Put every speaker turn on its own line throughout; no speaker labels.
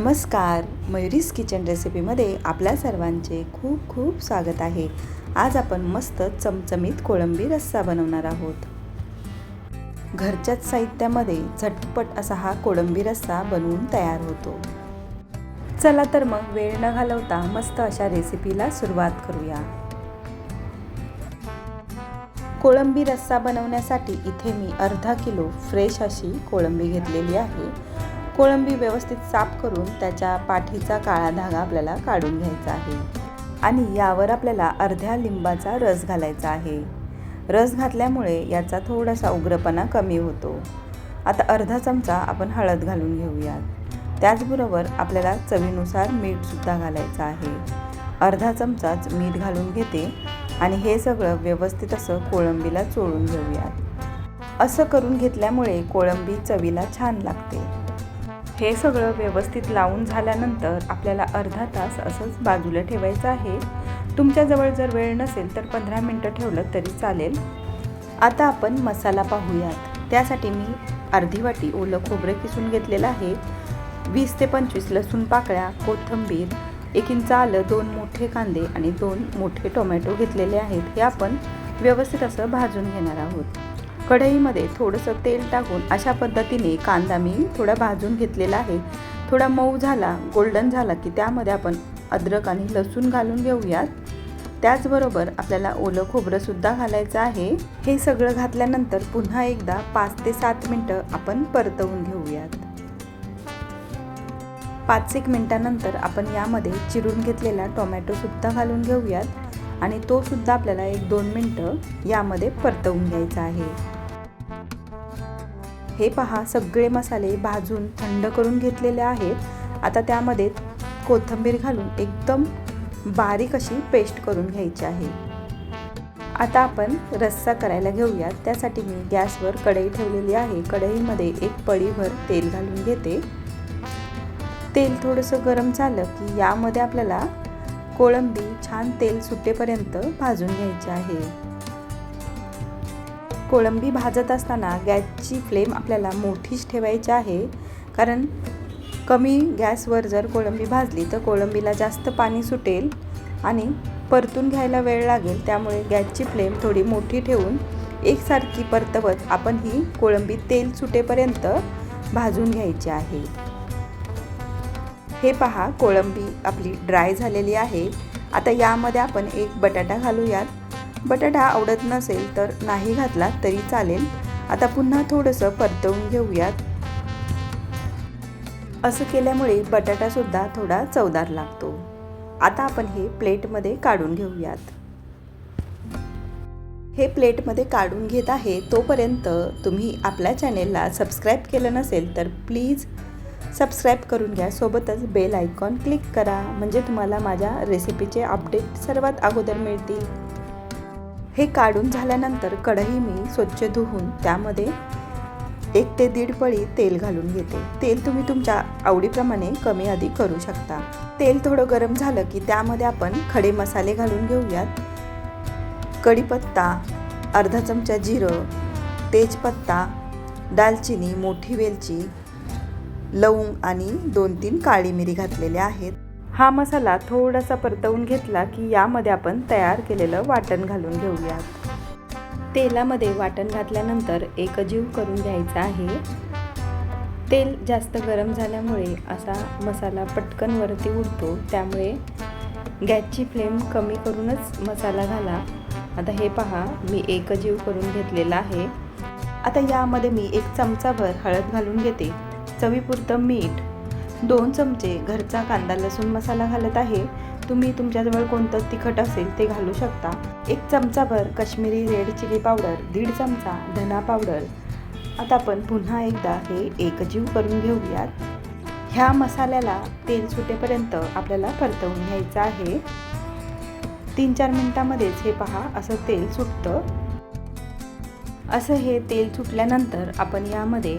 नमस्कार. मयुरीस किचन रेसिपीमध्ये आपल्या सर्वांचे खूप खूप स्वागत आहे. आज आपण मस्त चमचमीत कोळंबी रस्सा बनवणार आहोत. घरच्याच साहित्यामध्ये झटपट असा हा कोळंबी रस्सा बनवून तयार होतो. चला तर मग वेळ न घालवता मस्त अशा रेसिपीला सुरुवात करूया. कोळंबी रस्सा बनवण्यासाठी इथे मी अर्धा किलो फ्रेश अशी कोळंबी घेतलेली आहे. कोळंबी व्यवस्थित साफ करून त्याच्या पाठीचा काळा धागा आपल्याला काढून घ्यायचा आहे. आणि यावर आपल्याला अर्ध्या लिंबाचा रस घालायचा आहे. रस घातल्यामुळे याचा थोडासा उग्रपणा कमी होतो. आता अर्धा चमचा आपण हळद घालून घेऊयात. त्याचबरोबर आपल्याला चवीनुसार मीठसुद्धा घालायचं आहे. अर्धा चमचाच मीठ घालून घेते आणि हे सगळं व्यवस्थित असं कोळंबीला चोळून घेऊयात. असं करून घेतल्यामुळे कोळंबी चवीला छान लागते. हे सगळं व्यवस्थित लावून झाल्यानंतर आपल्याला अर्धा तास असंच बाजूला ठेवायचं आहे. तुमच्याजवळ जर वेळ नसेल तर पंधरा मिनटं ठेवलं तरी चालेल. आता आपण मसाला पाहूयात. त्यासाठी मी अर्धी वाटी ओलं खोबरं किसून घेतलेलं आहे. वीस ते पंचवीस लसूण पाकळ्या कोथिंबीर एक इंच आलं दोन मोठे कांदे आणि दोन मोठे टोमॅटो घेतलेले आहेत. हे आपण व्यवस्थित असं भाजून घेणार आहोत. कढईमध्ये थोडंसं तेल टाकून अशा पद्धतीने कांदा मी थोडा भाजून घेतलेला आहे. थोडा मऊ झाला गोल्डन झाला की त्यामध्ये आपण अद्रक आणि लसूण घालून घेऊयात. त्याचबरोबर आपल्याला ओलं खोबरंसुद्धा घालायचं आहे. हे सगळं घातल्यानंतर पुन्हा एकदा पाच ते सात मिनटं आपण परतवून घेऊयात. पाच एक मिनटानंतर आपण यामध्ये चिरून घेतलेला टोमॅटोसुद्धा घालून घेऊयात. आणि तोसुद्धा आपल्याला एक दोन मिनटं यामध्ये परतवून घ्यायचा आहे. हे पहा सगळे मसाले भाजून थंड करून घेतलेले आहेत. आता त्यामध्ये कोथिंबीर घालून एकदम बारीक अशी पेस्ट करून घ्यायची आहे. आता आपण रस्सा करायला घेऊयात. त्यासाठी मी गॅसवर कढई ठेवलेली आहे. कढईमध्ये एक पळीभर तेल घालून घेते. तेल थोडंसं गरम झालं की यामध्ये आपल्याला कोळंबी छान तेल सुटेपर्यंत भाजून घ्यायची आहे. कोळंबी भाजत असताना गॅसची फ्लेम आपल्याला मोठीच ठेवायची आहे. कारण कमी गॅसवर जर कोळंबी भाजली तर कोळंबीला जास्त पाणी सुटेल आणि परतून घ्यायला वेळ लागेल. त्यामुळे गॅसची फ्लेम थोडी मोठी ठेवून एकसारखी परतवत आपण ही कोळंबी तेल सुटेपर्यंत भाजून घ्यायची आहे. हे पहा कोळंबी आपली ड्राय झालेली आहे. आता यामध्ये आपण एक बटाटा घालूयात. बटाटा आवडत नसेल तर नाही घातला तरी चालेल. आता पुन्हा थोडंसं परतवून घेऊयात. असं केल्यामुळे बटाटासुद्धा थोडा चवदार लागतो. आता आपण हे प्लेटमध्ये काढून घेऊयात. हे प्लेटमध्ये काढून घेत आहे तोपर्यंत तुम्ही आपल्या चॅनेलला सबस्क्राईब केलं नसेल तर प्लीज सबस्क्राईब करून घ्या. सोबतच बेल आयकॉन क्लिक करा. म्हणजे तुम्हाला माझ्या रेसिपीचे अपडेट सर्वात अगोदर मिळतील. हे काढून झाल्यानंतर कढई मी स्वच्छ धुवून त्यामध्ये एक ते दीड पळी तेल घालून घेते. तेल तुम्ही तुमच्या आवडीप्रमाणे कमी अधिक करू शकता. तेल थोडं गरम झालं की त्यामध्ये आपण खडे मसाले घालून घेऊयात. कढीपत्ता अर्धा चमचा जिरं तेजपत्ता दालचिनी मोठी वेलची लवंग आणि दोन तीन काळी मिरी घातलेल्या आहेत. हा मसाला थोडासा परतवून घेतला की यामध्ये आपण तयार केलेलं वाटण घालून घेऊयात. तेलामध्ये वाटण घातल्यानंतर एकजीव करून घ्यायचा आहे. तेल जास्त गरम झाल्यामुळे असा मसाला पटकन वरती उडतो त्यामुळे गॅसची फ्लेम कमी करूनच मसाला घाला. आता हे पहा मी एकजीव करून घेतलेला आहे. आता यामध्ये मी एक चमचाभर हळद घालून घेते. चवीपुरतं मीठ दोन चमचे घरचा कांदा लसूण मसाला घालत आहे. तुम्ही तुमच्याजवळ कोणतं तिखट असेल ते घालू शकता. एक चमचाभर काश्मीरी रेड चिली पावडर दीड चमचा धना पावडर. आता आपण पुन्हा एकदा हे एकजीव करून घेऊयात. ह्या मसाल्याला तेल सुटेपर्यंत आपल्याला परतवून घ्यायचं आहे. तीन चार मिनटामध्येच हे पहा असं तेल सुटतं. असं हे तेल सुटल्यानंतर आपण यामध्ये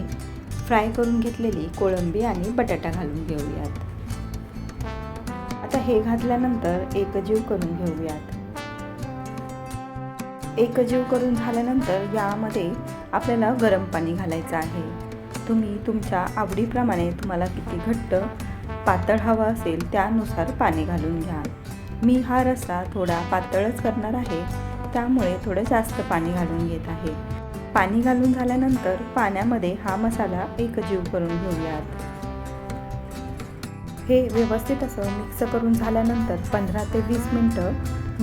फ्राय करून घेतलेली कोळंबी आणि बटाटा घालून घेऊयात. आता हे घातल्यानंतर एकजीव करून घेऊयात. एकजीव करून झाल्यानंतर यामध्ये आपल्याला गरम पाणी घालायचं आहे. तुम्ही तुमच्या आवडीप्रमाणे तुम्हाला किती घट्ट पातळ हवा असेल त्यानुसार पाणी घालून घ्या. मी हा रस्सा थोडा पातळच करणार आहे त्यामुळे थोडं जास्त पाणी घालून घेत आहे. पाणी घालून झाल्यानंतर पाण्यामध्ये हा मसाला एकजीव करून घेऊयात. हे व्यवस्थित असं मिक्स करून झाल्यानंतर पंधरा ते वीस मिनटं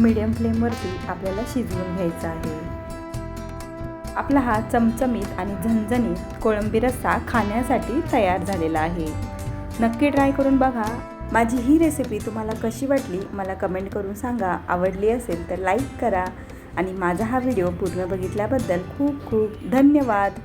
मीडियम फ्लेमवरती आपल्याला शिजवून घ्यायचं आहे. आपला हा चमचमीत आणि झणझणीत कोळंबी रस्सा खाण्यासाठी तयार झालेला आहे. नक्की ट्राय करून बघा. माझी ही रेसिपी तुम्हाला कशी वाटली मला कमेंट करून सांगा. आवडली असेल तर लाईक करा. आणि माझा हा व्हिडिओ पूर्ण बघितल्याबद्दल खूप खूप धन्यवाद.